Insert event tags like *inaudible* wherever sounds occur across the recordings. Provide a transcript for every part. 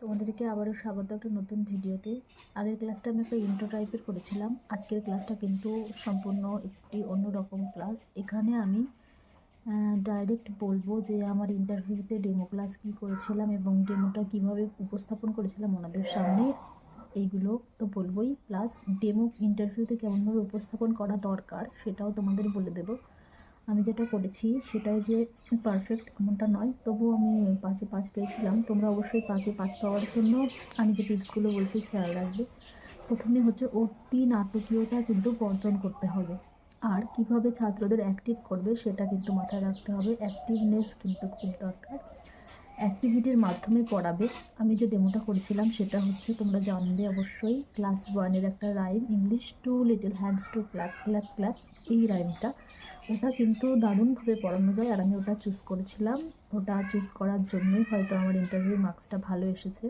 তোমাদেরকে আবারও স্বাগত একটা নতুন ভিডিওতে। আগের ক্লাসটা আমি একটা ইন্ট্রো টাইপের করেছিলাম। আজকের ক্লাসটা কিন্তু সম্পূর্ণ একটি অন্যরকম ক্লাস। এখানে আমি ডাইরেক্ট বলব যে আমার ইন্টারভিউতে ডেমো ক্লাস কী করেছিলাম এবং ডেমোটা কীভাবে উপস্থাপন করেছিলাম ওনাদের সামনে, এইগুলো তো বলবোই। প্লাস ডেমো ইন্টারভিউতে কেমনভাবে উপস্থাপন করা দরকার সেটাও তোমাদের বলে দেবো। আমি যেটা করেছি সেটাই যে পারফেক্ট এমনটা নয়, তবুও আমি পাঁচে পাঁচ পেয়েছিলাম। তোমরা অবশ্যই পাঁচে পাঁচ পাওয়ার জন্য আমি যে টিপসগুলো বলছি খেয়াল রাখবে। প্রথমে হচ্ছে অতি নাটকীয়তা কিন্তু বর্জন করতে হবে। আর কীভাবে ছাত্রদের অ্যাক্টিভ করবে সেটা কিন্তু মাথায় রাখতে হবে। অ্যাক্টিভনেস কিন্তু খুব দরকার। অ্যাক্টিভিটির মাধ্যমে পড়াবে। আমি যে ডেমোটা করেছিলাম, সেটা হচ্ছে তোমরা জানবে অবশ্যই ক্লাস ওয়ানের একটা rhyme English two little hands to clap clap clap এই রাইমটা ওটা কিন্তু দারুণভাবে পড়ানো যায় আর আমি ওটা চুজ করেছিলাম। ওটা চুজ করার জন্যই হয়তো আমার ইন্টারভিউ মার্কসটা ভালো এসেছে।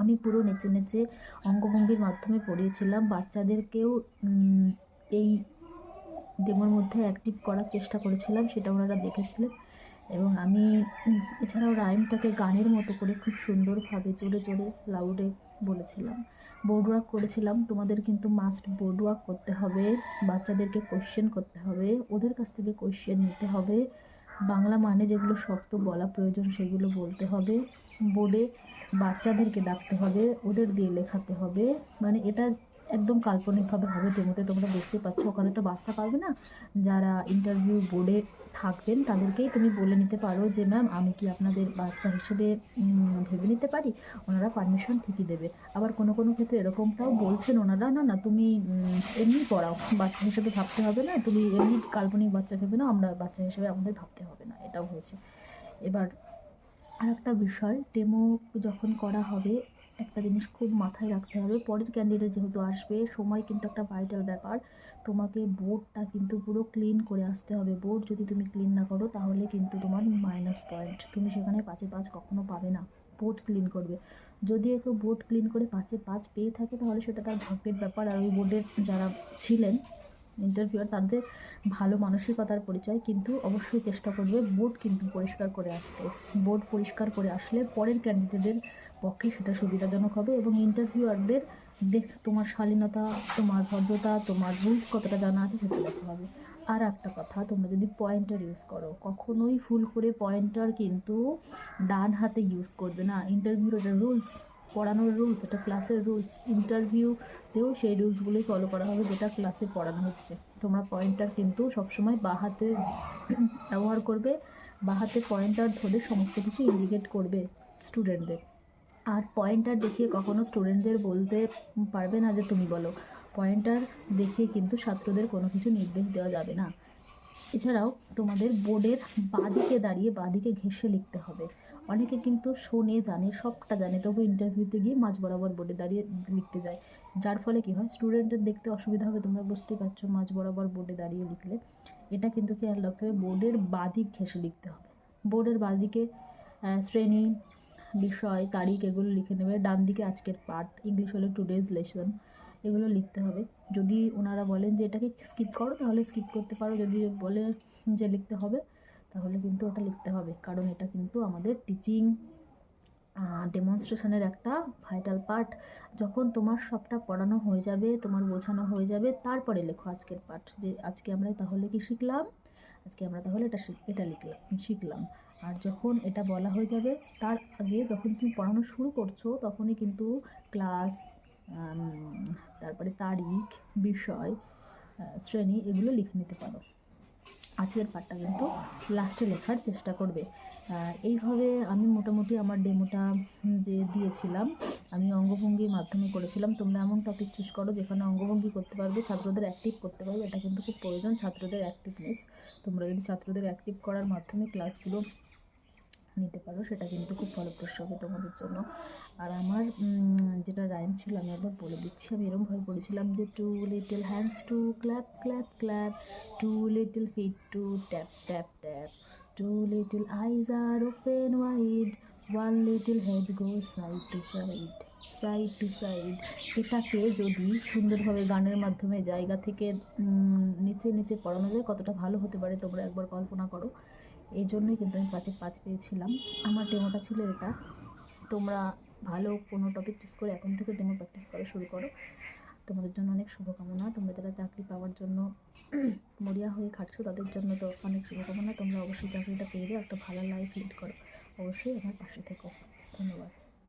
আমি পুরো নেচে নেচে অঙ্গভঙ্গির মাধ্যমে পড়িয়েছিলাম। বাচ্চাদেরকেও এই ডেমোর মধ্যে অ্যাক্টিভ করার চেষ্টা করেছিলাম, সেটা ওনারা দেখেছিলেন। এবং আমি, এছাড়াও রাইমটাকে গানের মতো করে খুব সুন্দরভাবে জোরে জোরে লাউডে বলেছিলাম। বোর্ড ওয়ার্ক করেছিলাম, তোমাদের কিন্তু মাস্ট বোর্ড ওয়ার্ক করতে হবে, বাচ্চাদেরকে কোশ্চেন করতে হবে, ওদের কাছ থেকে কোশ্চেন নিতে হবে, বাংলা মানে যেগুলো শক্ত বলা প্রয়োজন সেগুলো বলতে হবে বোর্ডে বাচ্চাদেরকে ডাকতে হবে, ওদের দিয়ে লেখাতে হবে মানে এটা একদম কাল্পনিকভাবে হবে ডেমোতে। তোমরা বুঝতে পারছ, ওখানে তো বাচ্চা পাবে না। যারা ইন্টারভিউ বোর্ডে থাকবেন, তাদেরকেই তুমি বলে নিতে পারো যে ম্যাম আমি কি আপনাদের বাচ্চা হিসেবে ভেবে নিতে পারি? ওনারা পারমিশন ঠিকই দেবে। আবার কোনো কোনো ক্ষেত্রে এরকমটাও বলছেন ওনারা, না না, তুমি এমনি পড়াও। বাচ্চা হিসেবে ভাবতে হবে না, তুমি এমনি কাল্পনিক বাচ্চা ভেবে না আমরা বাচ্চা হিসেবে আমাদের ভাবতে হবে না। এটাও হয়েছে। এবার আর একটা বিষয়, ডেমো যখন করা হবে একটা জিনিস খুব মাথায় রাখতে হবে। পরের ক্যান্ডিডেট যেহেতু আসবে, সময় কিন্তু একটা ভাইটাল ব্যাপার। তোমাকে বোর্ডটা কিন্তু পুরো ক্লিন করে আসতে হবে। বোর্ড যদি তুমি ক্লিন না করো, তাহলে কিন্তু তোমার মাইনাস পয়েন্ট তুমি সেখানে পাঁচে পাঁচ কখনো পাবে না। বোর্ড ক্লিন করবে। যদি কেউ বোর্ড ক্লিন করে পাঁচে পাঁচ পেয়ে থাকে, তাহলে সেটা তার ভাগ্যের ব্যাপার। আর ওই বোর্ডের যারা ছিলেন ইন্টারভিউয়ার তাদের ভালো মানসিকতার পরিচয় কিন্তু অবশ্যই চেষ্টা করবে বোর্ড কিন্তু পরিষ্কার করে আসতে। বোর্ড পরিষ্কার করে আসলে পরের ক্যান্ডিডেটের পক্ষে সেটা সুবিধাজনক হবে এবং ইন্টারভিউয়ারদের দেখ তোমার শালীনতা, তোমার ভদ্রতা, তোমার রুলস কতটা জানা আছে সেটা দেখতে হবে। আর একটা কথা, তোমরা যদি পয়েন্টার ইউজ করো, কখনোই ফুল করে পয়েন্টার কিন্তু ডান হাতে ইউজ করবে না। ইন্টারভিউর রুলস পড়ানোর রুলস এটা ক্লাসের রুলস ইন্টারভিউতেও সেই রুলসগুলোই ফলো করা হবে যেটা ক্লাসে পড়ানো হচ্ছে। তোমরা পয়েন্টার কিন্তু সবসময় বাঁ হাতে ব্যবহার করবে, বাঁ হাতে পয়েন্টার ধরে সমস্ত কিছু ইন্ডিকেট করবে স্টুডেন্টদের আর পয়েন্টার দেখিয়ে কখনো স্টুডেন্টদের বলতে পারবে না যে, তুমি বলো। পয়েন্টার দেখিয়ে কিন্তু ছাত্রদের কোনো কিছু নির্দেশ দেওয়া যাবে না। এছাড়াও তোমাদের বোর্ডের বাদিকে দাঁড়িয়ে বাদিকে ঘেঁষে লিখতে হবে। অনেকে কিন্তু শোনে, জানে, সবটা জানে, তবু ইন্টারভিউতে গিয়ে মাঝ বরাবর বোর্ডে দাঁড়িয়ে লিখতে যায়। যার ফলে কী হয় স্টুডেন্টের দেখতে অসুবিধা হবে, তোমরা বুঝতেই পারছ, মাঝ বরাবর বোর্ডে দাঁড়িয়ে লিখলে। এটা কিন্তু খেয়াল রাখতে হবে, বোর্ডের বাদিক ঘেঁষে লিখতে হবে। বোর্ডের বাদিকে শ্রেণি, বিষয়, তারিখ এগুলো লিখে নেবে। ডান দিকে আজকের পার্ট ইংলিশ হলে টুডেজ লেসন এগুলো লিখতে হবে। যদি ওনারা বলেন যে এটাকে স্কিপ করো, তাহলে স্কিপ করতে পারো। যদি বলে যে লিখতে হবে, তাহলে কিন্তু ওটা লিখতে হবে। কারণ এটা কিন্তু আমাদের টিচিং ডেমনস্ট্রেশনের একটা ভাইটাল পার্ট যখন তোমার সবটা পড়ানো হয়ে যাবে, তোমার বোঝানো হয়ে যাবে, তারপরে লেখো আজকের পাঠ। যে আজকে আমরা তাহলে কি শিখলাম? আজকে আমরা তাহলে এটা এটা লিখলাম শিখলাম। আর যখন এটা বলা হয়ে যাবে, তার আগে যখন তুমি পড়ানো শুরু করছ, তখনই কিন্তু ক্লাস তারপরে তারিখ, বিষয় শ্রেণি, এগুলো লিখে নিতে পারো। আজকের পার্টটা কিন্তু লাস্টে লেখার চেষ্টা করবে। এইভাবে আমি মোটামুটি আমার ডেমোটা দিয়েছিলাম, আমি অঙ্গভঙ্গির মাধ্যমে করেছিলাম, তোমরা এমন টপিক চুজ করো যেখানে অঙ্গভঙ্গি করতে পারবে, ছাত্রদের অ্যাক্টিভ করতে পারবে। এটা কিন্তু খুব প্রয়োজন, ছাত্রদের অ্যাক্টিভনেস তোমরা যদি ছাত্রদের অ্যাক্টিভ করার মাধ্যমে ক্লাসগুলো নিতে পারো, সেটা কিন্তু খুব ফলপ্রসূ হবে তোমাদের জন্য। আর আমার যেটা রাইম ছিল, আমি একবার বলে দিচ্ছি। আমি এরকমভাবে পড়েছিলাম যে two little hands to clap clap clap two little feet to tap tap tap two little eyes are open wide one little head go side to side side to side এটাকে যদি সুন্দরভাবে গানের মাধ্যমে জায়গা থেকে নিচে নিচে পড়ানো যায়, কতটা ভালো হতে পারে তোমরা একবার কল্পনা করো। এই জন্যই কিন্তু আমি পাঁচে পাঁচ পেয়েছিলাম। আমার ডেমোটা ছিল এটা। তোমরা ভালো কোনো টপিক চুজ করে এখন থেকে ডেমো প্র্যাকটিস করা শুরু করো। তোমাদের জন্য অনেক শুভকামনা। তোমরা যারা চাকরি পাওয়ার জন্য *clears throat* মরিয়া হয়ে খাটছো, তাদের জন্য তো অনেক শুভকামনা। তোমরা অবশ্যই চাকরিটা পেয়ে যাও। একটা ভালো লাইফ লিড করো। অবশ্যই আমার পাশে থেকো। ধন্যবাদ।